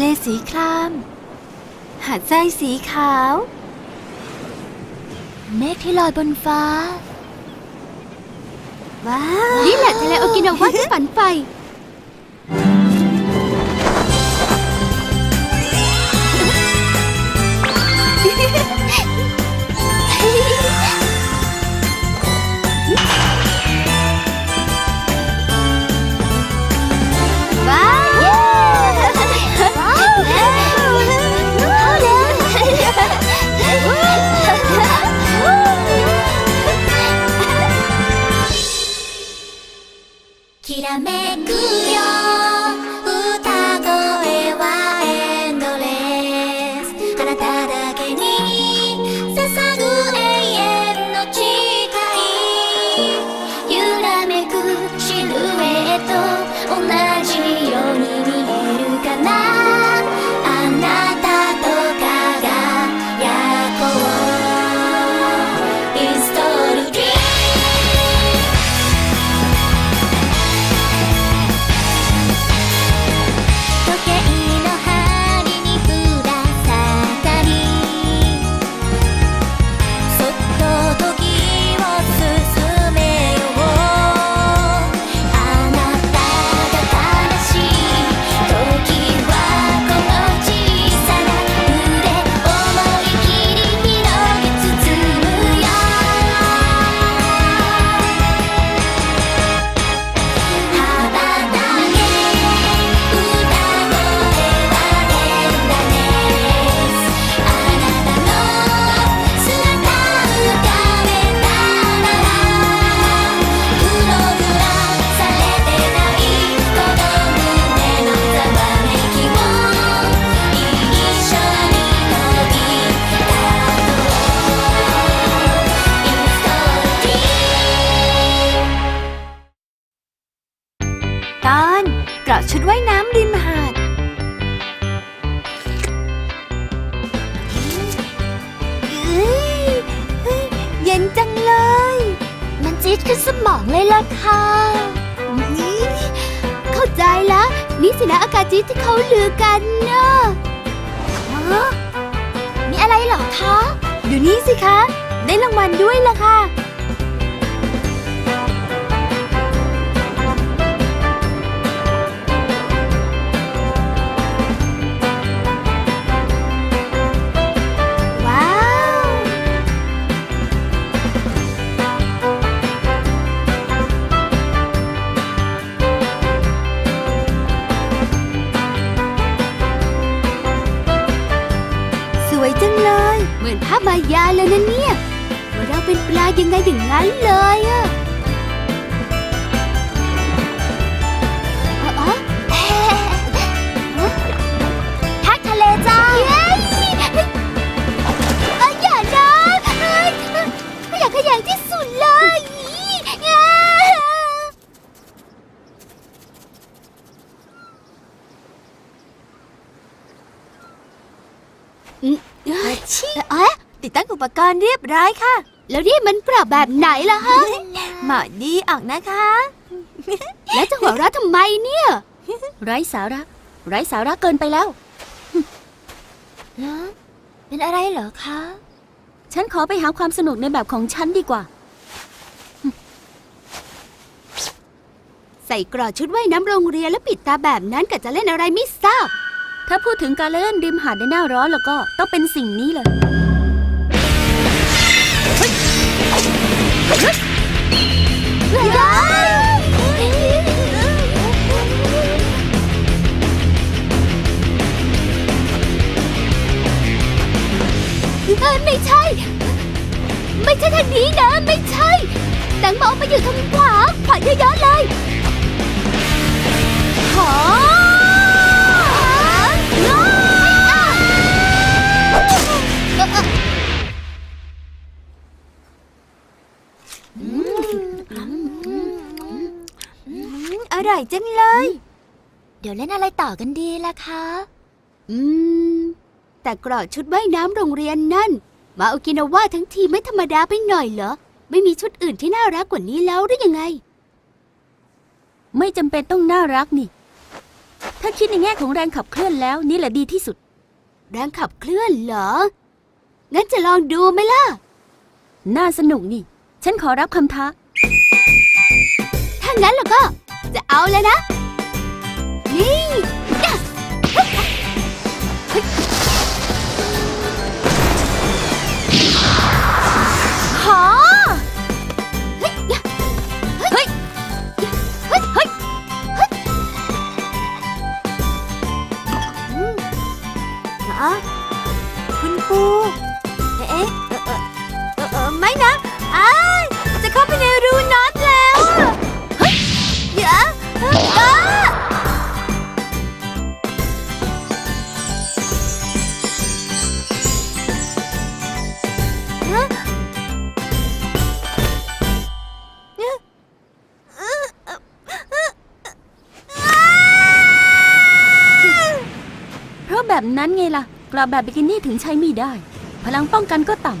เลสีคราม หาดทรายสีขาว เมฆที่ลอยบนฟ้า ว้าว นี่แหละทะเลโอกินาวาที่ฝันใฝ่ จีดที่เขาลือกันเนอะมีอะไรเหรอคะดูนี่สิคะ ได้รางวัลด้วยล่ะค่ะ ยังไงอย่างนั้นเลยอะอ๋ออ๋อทักทะเลจ้าเย้เอ้ยอย่านะเอ้ยไม่อยากขยันที่สุดเลยอีอ่าอืมเอ้ยเอ๊ะติดตั้งอุปกรณ์เรียบร้อยค่ะ แล้วนี่มันปรับแบบไหนล่ะฮะ เหมาะดีออกนะคะ แล้วจะหัวเราะทำไมเนี่ย ไร้สาระ ไร้สาระเกินไปแล้วแล้ว เป็นอะไรเหรอคะ ฉันขอไปหาความสนุกในแบบของฉันดีกว่า ใส่กรอดชุดว่ายน้ำโรงเรียนแล้วปิดตาแบบนั้นกะจะเล่นอะไรไม่ทราบ ถ้าพูดถึงการเล่นริมหาดในหน้าร้อนแล้วก็ต้องเป็นสิ่งนี้เลย เอ้ยไม่ใช่ ไม่ใช่ทางนี้นะ ไม่ใช่ แตงโมไปอยู่ทางขวาขวาเยอะๆเลยขอ ร่อยจังเลย เดี๋ยวเล่นอะไรต่อกันดีล่ะคะ อืม แต่กรอดชุดว่ายน้ำโรงเรียนนั่น มาโอกินาวาทั้งทีไม่ธรรมดาไปหน่อยเหรอ ไม่มีชุดอื่นที่น่ารักกว่านี้แล้วหรือยังไง ไม่จำเป็นต้องน่ารักนี่ ถ้าคิดในแง่ของแรงขับเคลื่อนแล้วนี่แหละดีที่สุด แรงขับเคลื่อนเหรอ งั้นจะลองดูไหมล่ะ น่าสนุกนี่ ฉันขอรับคำท้า ถ้างั้นแล้วก็ จะเอาแล้วนะ นี่ยะเฮ้ยขอ นั้นไงล่ะ กลับแบบบิกินี่ถึงใช้ไม่ได้ พลังป้องกันก็ต่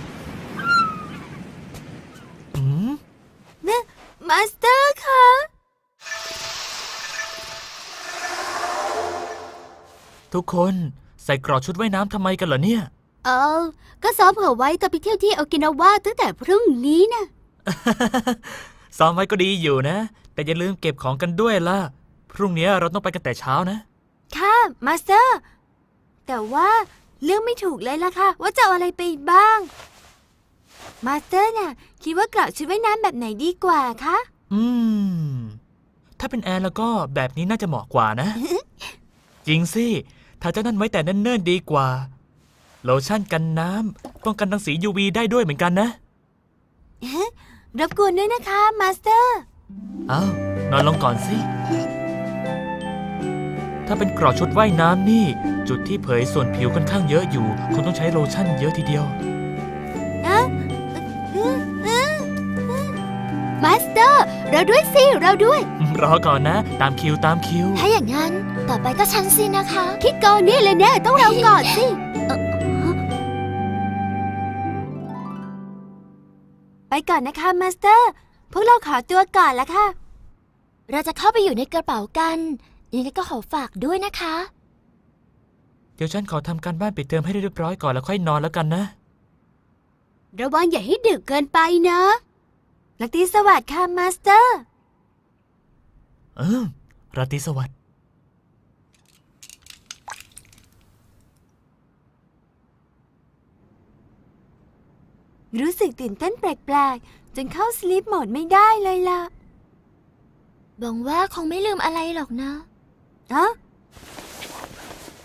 อืมมาสเตอร์คะทุกคนใส่กรอบชุดว่ายน้ำทำไมกันเหรอเนี่ย เออ ก็ซ้อมเผื่อไว้ตอนไปเที่ยวที่โอกินาวาตั้งแต่พรุ่งนี้นะ ซ้อมไว้ก็ดีอยู่นะ แต่อย่าลืมเก็บของกันด้วยล่ะ พรุ่งนี้เราต้องไปกันแต่เช้านะ ค่ะ มาสเตอร์ แต่ว่าเรื่องไม่ถูกเลยล่ะค่ะ ว่าจะเอาอะไรไปบ้าง มาสเตอร์น่ะ คิดว่ากระชุดว่ายน้ำแบบไหนดีกว่าคะ อืม ถ้าเป็นแอร์แล้วก็แบบนี้น่าจะเหมาะกว่านะ จริงสิ ถ้าเจ้านั่นไว้แต่เนิ่นๆดีกว่า โลชั่นกันน้ำป้องกันรังสี UV ได้ด้วยเหมือนกันนะ รบกวนด้วยนะคะ มาสเตอร์ เอานอนลงก่อนสิ ถ้าเป็นกรอบชุดว่ายน้ำนี่ จุดที่เผยส่วนผิวค่อนข้างเยอะอยู่คงต้องใช้โลชั่นเยอะทีเดียว มาสเตอร์ เราด้วยสิ เราด้วย รอก่อนนะ ตามคิวตามคิว ถ้าอย่างนั้นต่อไปก็ฉันสินะคะ คิดก่อนนี่เลยเนี่ยต้องเราก่อนสิเอ่อไปก่อนนะคะมาสเตอร์ พวกเราขอตัวก่อนละค่ะ เราจะเข้าไปอยู่ในกระเป๋ากัน ยังไงก็ขอฝากด้วยนะคะเดี๋ยวฉันขอทำการบ้านปิดเทอมให้เรียบร้อยก่อนแล้วค่อยนอนแล้วกันนะ ระวังอย่าให้ดึกเกินไปนะ ลักตีสวัสดิ์ค่ะมาสเตอร์ เออราตรีสวัสดิ์รู้สึกตื่นเต้นแปลกๆ จนเข้าสลีปโหมดไม่ได้เลยล่ะหวังว่าคงไม่ลืมอะไรหรอกนะ เอะ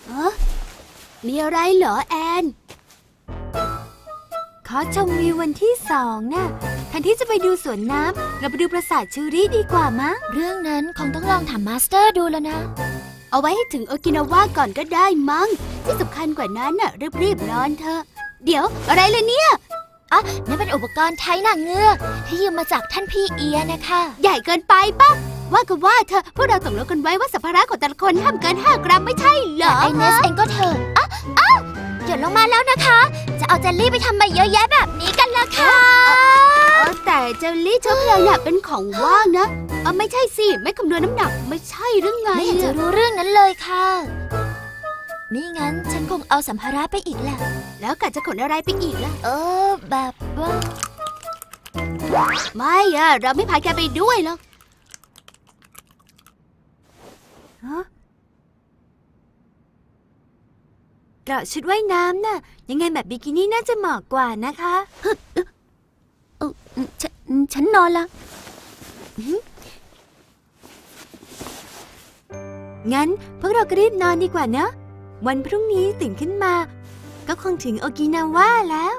เอะ มีอะไรเหรอแอน ขอชมวิววันที่สองน่ะแทนที่จะไปดูสวนน้ำเราไปดูปราสาทชูริดีกว่ามั้ง เรื่องนั้นคงต้องลองถามมาสเตอร์ดูแล้วนะ เอาไว้ให้ถึงโอกินาวาก่อนก็ได้มั้ง ที่สำคัญกว่านั้นน่ะรีบๆนอนเถอะ เดี๋ยวอะไรเลยเนี่ยอะนั่นเป็นอุปกรณ์ใช้หนังเงือกที่ยืมมาจากท่านพี่เอียนะคะ ใหญ่เกินไปปะ ว่าก็ว่าเธอะพวกเราตกลงกันไว้ว่าสัมภาระของแต่ละคนห้ามเกิน5กรัมไม่ใช่เหรอ ไอเนสเองก็เถอะอะอะหยดลงมาแล้วนะคะ จะเอาเจลลี่ไปทำมาเยอะแยะแบบนี้กันละค่ะ เออแต่เจลลี่เชื้อเพลิงน่ะเป็นของว่างนะเออไม่ใช่สิ ไม่คำนวณน้ำหนักไม่ใช่หรือไงไม่เห็นจะรู้เรื่องนั้นเลยค่ะนี่งั้นฉันคงเอาสัมภาระไปอีกแหละ แล้วกะจะขนอะไรไปอีกล่ะ เออ แบบว่า ไม่อะเราไม่พาแกไปด้วยหรอก ฮะกระชุดว่ายน้ำน่ะ ยังไงแบบบิกินี่น่าจะเหมาะกว่านะคะำเออฉันฉันนอนละงั้นพวกเราก็รีบนอนดีกว่าเนอะวันพรุ่งนี้ตื่นขึ้นมา ก็คงถึงโอกินาว่าแล้ว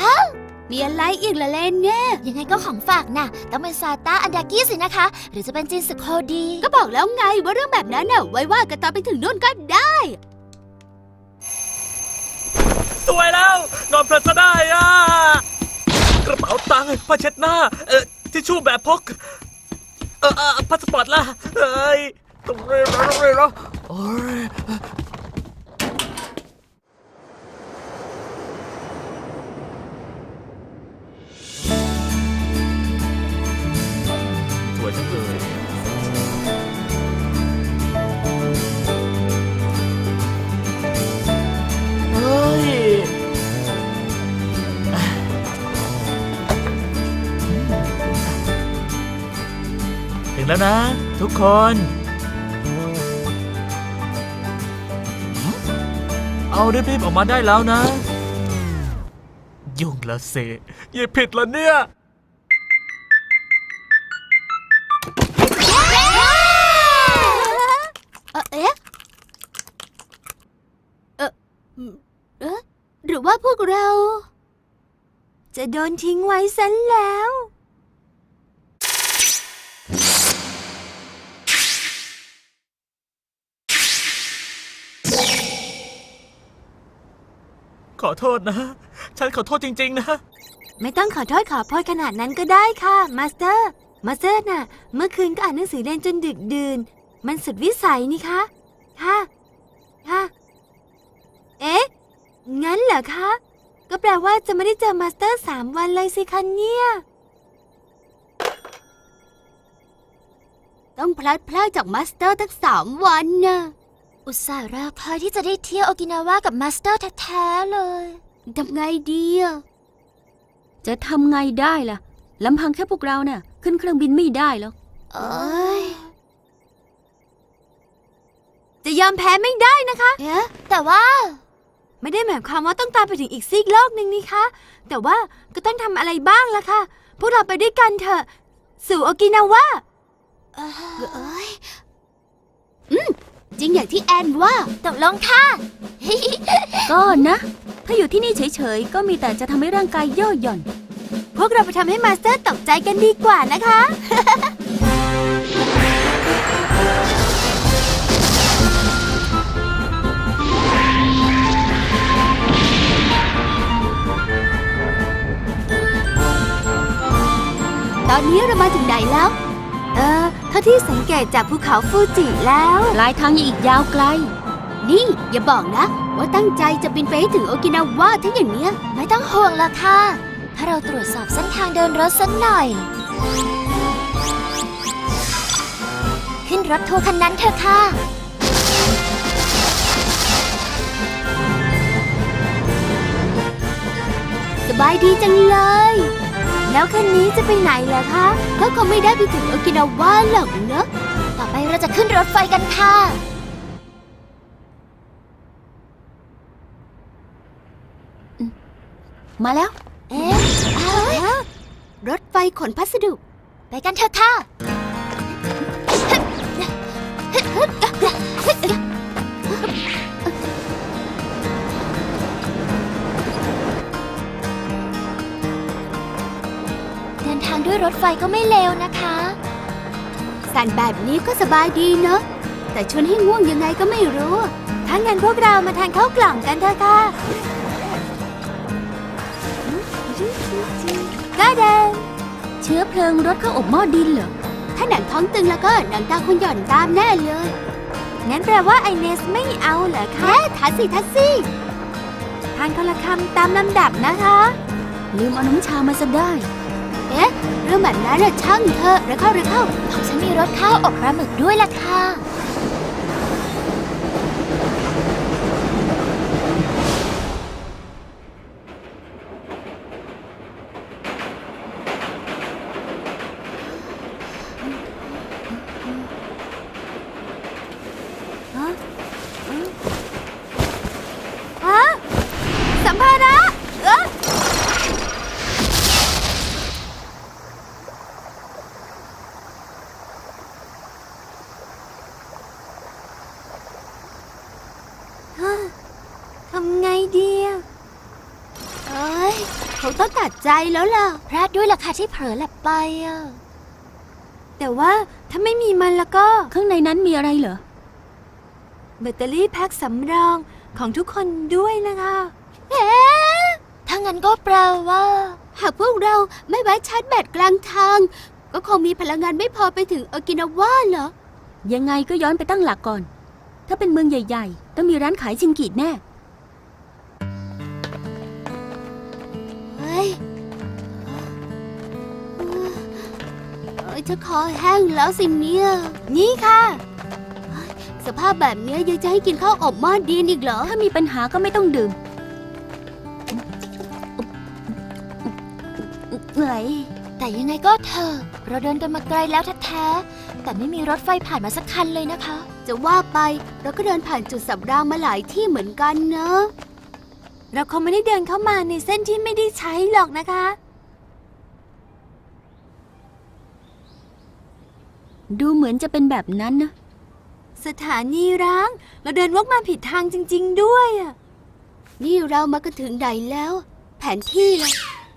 อ้าว มีอะไรอีกละเลนเนี่ย ยังไงก็ของฝากน่ะต้องเป็นซาต้าอันดากี้สินะคะ หรือจะเป็นจินสโคดี ก็บอกแล้วไงว่าเรื่องแบบนั้นน่ะไว้ว่ากันตอนไปถึงนู่นก็ได้ สวยแล้ว นอนเพลินซะได้อะ กระเป๋าตังค์ผ้าเช็ดหน้า เออทิชชู่แบบพก เออเออพาสปอร์ตล่ะเอ้ยต้องเร็วต้องเร็วแล้วโอ้ยสวยจังเลย นะ ทุกคน เอารีบๆออกมาได้แล้วนะ ยุ่งละเสอย่าผิดละเนี่ยเออเอ๊ะเอออืมเอ๊ะหรือว่าพวกเรา จะโดนทิ้งไว้ซะแล้ว ขอโทษนะ ฉันขอโทษจริง ๆ นะ ไม่ต้องขอโทษขอโพยขนาดนั้นก็ได้ค่ะ มาสเตอร์ มาสเตอร์น่ะ เมื่อคืนก็อ่านหนังสือเรียนจนดึกดื่น มันสุดวิสัยนี่คะ ค่ะ ค่ะ เอ๊ะ งั้นเหรอคะ ก็แปลว่าจะไม่ได้เจอมาสเตอร์สามวันเลยสิคะเนี่ย ต้องพลัดพรากจากมาสเตอร์ทั้งสามวันน่ะ อุตส่าห์รอคอยที่จะได้เที่ยวโอกินาวากับมาสเตอร์แท้ๆเลยทำไงดีอะจะทำไงได้ล่ะลำพังแค่พวกเราเนี่ยขึ้นเครื่องบินไม่ได้หรอกเอ้ยจะยอมแพ้ไม่ได้นะคะ เอ๊ะแต่ว่า ไม่ได้หมายความว่าต้องตามไปถึงอีกซีกโลกหนึ่งนี่คะ แต่ว่าก็ต้องทำอะไรบ้างล่ะค่ะ พวกเราไปด้วยกันเถอะ สู่โอกินาวาเอ้ยจ ริงอย่างที่แอนว่าตกลงค่ะ ก็นะ ถ้าอยู่ที่นี่เฉยๆ ก็มีแต่จะทำให้ร่างกายย่อหย่อน พวกเราไปทำให้มาสเตอร์ตกใจกันดีกว่านะคะ ตอนนี้เรามาถึงไหนแล้ว เออ เท่าที่สังเกตจากภูเขาฟูจิแล้ว ปลายทางยังอีกยาวไกล นี่อย่าบอกนะ ว่าตั้งใจจะบินไปให้ถึงโอกินาวาทั้งอย่างเนี้ย ไม่ต้องห่วงละค่ะ ถ้าเราตรวจสอบเส้นทางเดินรถสักหน่อย ขึ้นรถทัวร์คันนั้นเถอะค่ะ สบายดีจังเลย แล้วคันนี้จะไปไหนเหรอคะก็คงไม่ได้ไปถึงโอกินาวาหรอกเนอะต่อไปเราจะขึ้นรถไฟกันค่ะ มาแล้ว เอ๊ะเอ้ยฮะรถไฟขนพัสดุ ไปกันเถอะค่ะ ดินทางด้วยรถไฟก็ไม่เลวนะคะ สั่นแบบนี้ก็สบายดีเนอะ แต่ชวนให้ง่วงยังไงก็ไม่รู้ ถ้างั้นพวกเรามาทานข้าวกล่องกันเถอะค่ะก็เดินเชื้อเพลิงรถเข้าอบหม้อดินเหรอ ถ้าหนังท้องตึงแล้วก็หนังตาคุณหย่อนตามแน่เลย งั้นแปลว่าไอเนสไม่เอาเหรอคะทัสซี่ทัสซี่ทานคนละคำตามลำดับนะคะ ลืมเอาน้ำชามาซะได้ เอ๊ะเรื่องแบบนั้นน่ะช่างเถอะเร็วเข้าหรือเข้าของฉันมีรสข้าวอบปลาหมึกด้วยล่ะค่ะ ฮะสัมภาระเอ๊ะฮะทำไงดีอะเอ้ยเขาต้องตัด ใจแล้วล่ะ พลาดด้วยล่ะค่ะที่เผลอหลับไปอะแต่ว่าถ้าไม่มีมันแล้วก็ ข้างในนั้นมีอะไรเหรอ แบตเตอรี่แพ็คสำรองของทุกคนด้วยนะคะเอ๊ะถ้างั้นก็แปลว่า หากพวกเราไม่แวะชาร์จแบตกลางทาง ก็คงมีพลังงานไม่พอไปถึงโอกินาวาเหรอ ยังไงก็ย้อนไปตั้งหลักก่อน ถ้าเป็นเมืองใหญ่ ๆ ต้องมีร้านขายชิงกิแน่ จะคอแห้งแล้วสิเนี่ย นี่ค่ะเฮ้ยสภาพแบบเนี้ยยังจะให้กินข้าวอบหม้อดินอีกเหรอ ถ้ามีปัญหาก็ไม่ต้องดื่มเหนื่อยแต่ยังไงก็เถอะเราเดินกันมาไกลแล้วแท้ๆแต่ไม่มีรถไฟผ่านมาสักคันเลยนะคะ จะว่าไปเราก็เดินผ่านจุดสับรางมาหลายที่เหมือนกันเนอะเราคงไม่ได้เดินเข้ามาในเส้นที่ไม่ได้ใช้หรอกนะคะ ดูเหมือนจะเป็นแบบนั้นนะ สถานีร้าง เราเดินวกมาผิดทางจริง ๆ ด้วยอะนี่เรามากันถึงไหนแล้ว แผนที่ล่ะ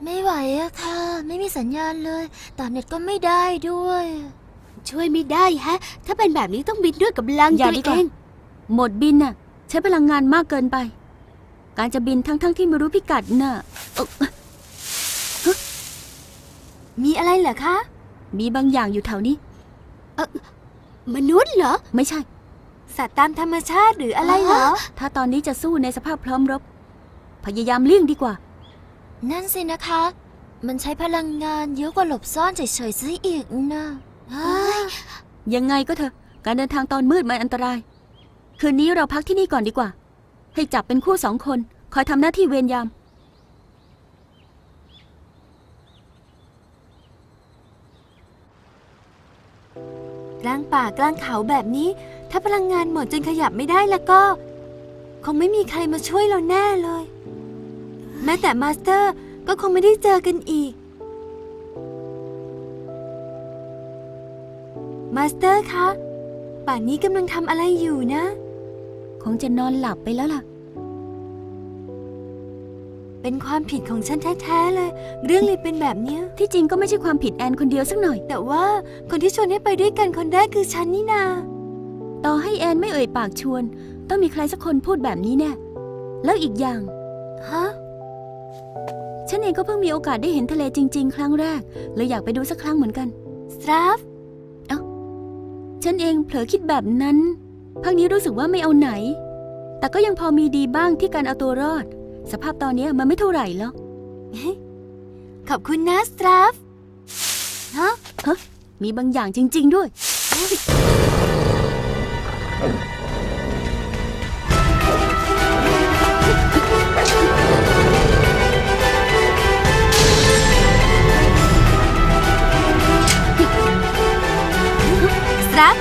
ไม่ไหวอะค่ะ ไม่มีสัญญาณเลยต่อเน็ตก็ไม่ได้ด้วย ช่วยไม่ได้ฮะ ถ้าเป็นแบบนี้ต้องบินด้วยกำลังอย่าตัวดีกเอว่า ง หมดบินน่ะ ใช้พลังงานมากเกินไป การจะบินทั้งๆที่ไม่รู้พิกัดน่ะเอ่อมีอะไรเหรอคะ มีบางอย่างอยู่แถวนี้ มนุษย์เหรอ ไม่ใช่ สัตว์ตามธรรมชาติหรืออะไรเหรอ ถ้าตอนนี้จะสู้ในสภาพพร้อมรบ พยายามเลี่ยงดีกว่า นั่นสินะคะ มันใช้พลังงานเยอะกว่าหลบซ่อนเฉยๆซะอีกนะยังไงก็เถอะ การเดินทางตอนมืดมันอันตราย คืนนี้เราพักที่นี่ก่อนดีกว่า ให้จับเป็นคู่สองคน คอยทำหน้าที่เวรยาม กลางป่ากลางเขาแบบนี้ ถ้าพลังงานหมดจนขยับไม่ได้แล้วก็ คงไม่มีใครมาช่วยเราแน่เลย แม้แต่มาสเตอร์ก็คงไม่ได้เจอกันอีก มาสเตอร์คะ ป่านนี้กำลังทำอะไรอยู่นะ คงจะนอนหลับไปแล้วล่ะ เป็นความผิดของฉันแท้ๆเลย เรื่องเลยเป็นแบบเนี้ย ที่จริงก็ไม่ใช่ความผิดแอนคนเดียวสักหน่อย แต่ว่าคนที่ชวนให้ไปด้วยกันคนแรกคือฉันนี่นา ต่อให้แอนไม่เอ่ยปากชวน ต้องมีใครสักคนพูดแบบนี้แน่แล้วอีกอย่าง ฮะ ฉันเองก็เพิ่งมีโอกาสได้เห็นทะเลจริง ๆ ครั้งแรกเลยอยากไปดูสักครั้งเหมือนกันสตราฟฉันเองเผลอคิดแบบนั้นพักนี้รู้สึกว่าไม่เอาไหน แต่ก็ยังพอมีดีบ้างที่การเอาตัวรอด สภาพตอนนี้มันไม่เท่าไหร่หรอก ขอบคุณนะสตราฟฮะมีบางอย่างจริง ๆ ด้วย สตราฟ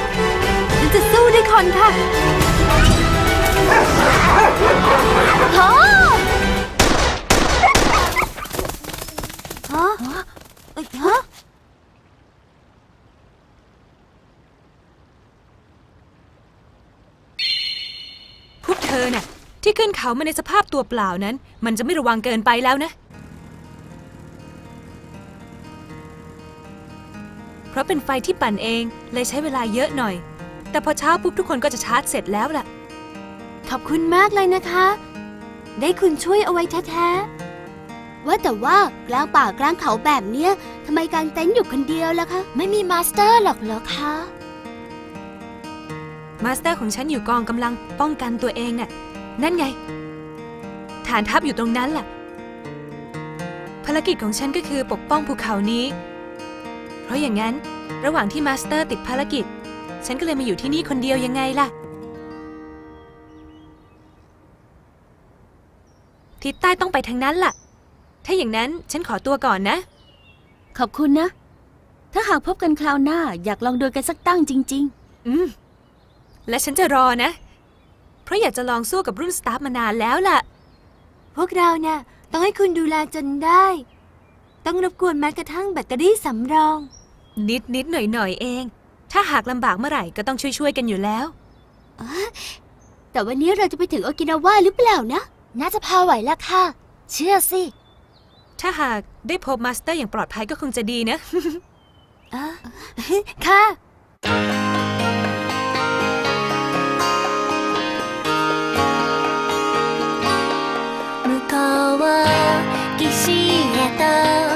ฉันจะสู้ด้วยคนค่ะฮะ ฮะพวกเธอน่ะ ที่ขึ้นเขามาในสภาพตัวเปล่านั้น มันจะไม่ระวังเกินไปแล้วนะ เพราะเป็นไฟที่ปั่นเองเลยใช้เวลาเยอะหน่อย แต่พอเช้าปุ๊บทุกคนก็จะชาร์จเสร็จแล้วล่ะ ขอบคุณมากเลยนะคะ ได้คุณช่วยเอาไว้แท้ๆ ว่าแต่ว่ากลางป่ากลางเขาแบบเนี้ย ทำไมกางเต็นท์อยู่คนเดียวล่ะคะ ไม่มีมาสเตอร์หรอกเหรอคะ มาสเตอร์ของฉันอยู่กองกำลังป้องกันตัวเองน่ะ นั่นไง ฐานทัพอยู่ตรงนั้นล่ะ ภารกิจของฉันก็คือปกป้องภูเขานี้ เพราะอย่างนั้น ระหว่างที่มาสเตอร์ติดภารกิจ ฉันก็เลยมาอยู่ที่นี่คนเดียวยังไงล่ะ ทิศใต้ต้องไปทางนั้นล่ะ ถ้าอย่างนั้นฉันขอตัวก่อนนะ ขอบคุณนะ ถ้าหากพบกันคราวหน้า อยากลองโดนกันสักตั้งจริง อืม และฉันจะรอนะ เพราะอยากจะลองสู้กับรุ่นสตาฟมานานแล้วล่ะ พวกเราเนี่ยต้องให้คุณดูแลจนได้ ต้องรบกวนแม้กระทั่งแบตเตอรี่สำรอง นิดนิดหน่อยหน่อยเอง ถ้าหากลำบากเมื่อไหร่ก็ต้องช่วยช่วยๆกันอยู่แล้ว แต่วันนี้เราจะไปถึงโอกินาวาหรือเปล่านะ น่าจะพอไหวแล้วค่ะ เชื่อสิ ถ้าหากได้พบมาสเตอร์อย่างปลอดภัยก็คงจะดีนะ ค่ะ 向こう岸へと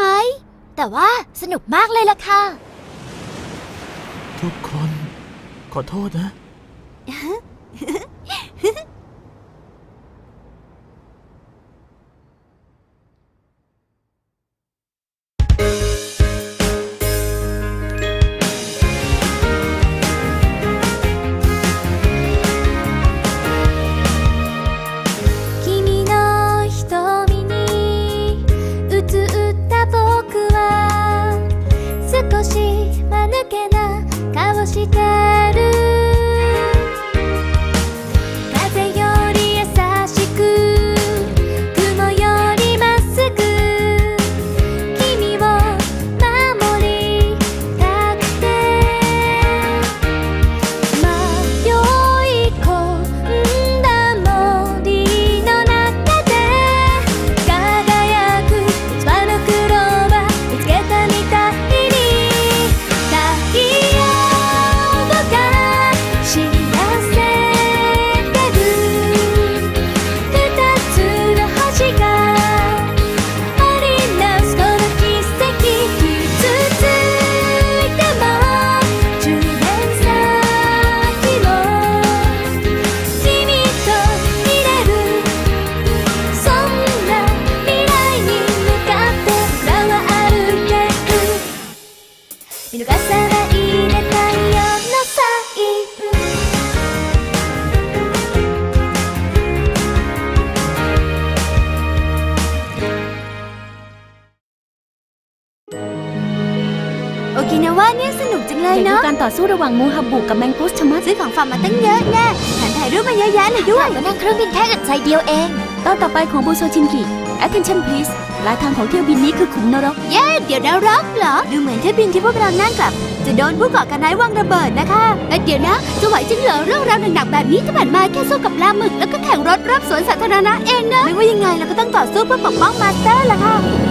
ไหม แต่ว่าสนุกมากเลยล่ะค่ะ ทุกคน ขอโทษนะ ต่อสู้ระหว่างมูฮับบุกับแมงกุสชะมัดซื้อของฝากมาตั้งเยอะแน่แถมถ่ายรูปมาเยอะแยะเลยด้วยก็นั่งเครื่องบินแค่กันใจเดียวเอง ตอนต่อไปของบูโซชินกิ Attention please ปลายทางของเที่ยวบินนี้คือขุมนรก เย้ เดี๋ยวนะร็อกเหรอ ดูเหมือนเที่ยวบินที่พวกเรานั่งกลับ จะโดนผู้ก่อการร้ายวางระเบิดนะคะแต่เดี๋ยวนะ จะไหวจริงเหรอเรื่องราวหนักๆแบบนี้ที่ผ่านมาแค่สู้กับปลาหมึกแล้วก็แข่งรถรอบสวนสาธารณะเองนะ ไม่ว่ายังไงเราก็ต้องต่อสู้เพื่อปกป้องมาสเตอร์ล่ะค่ะ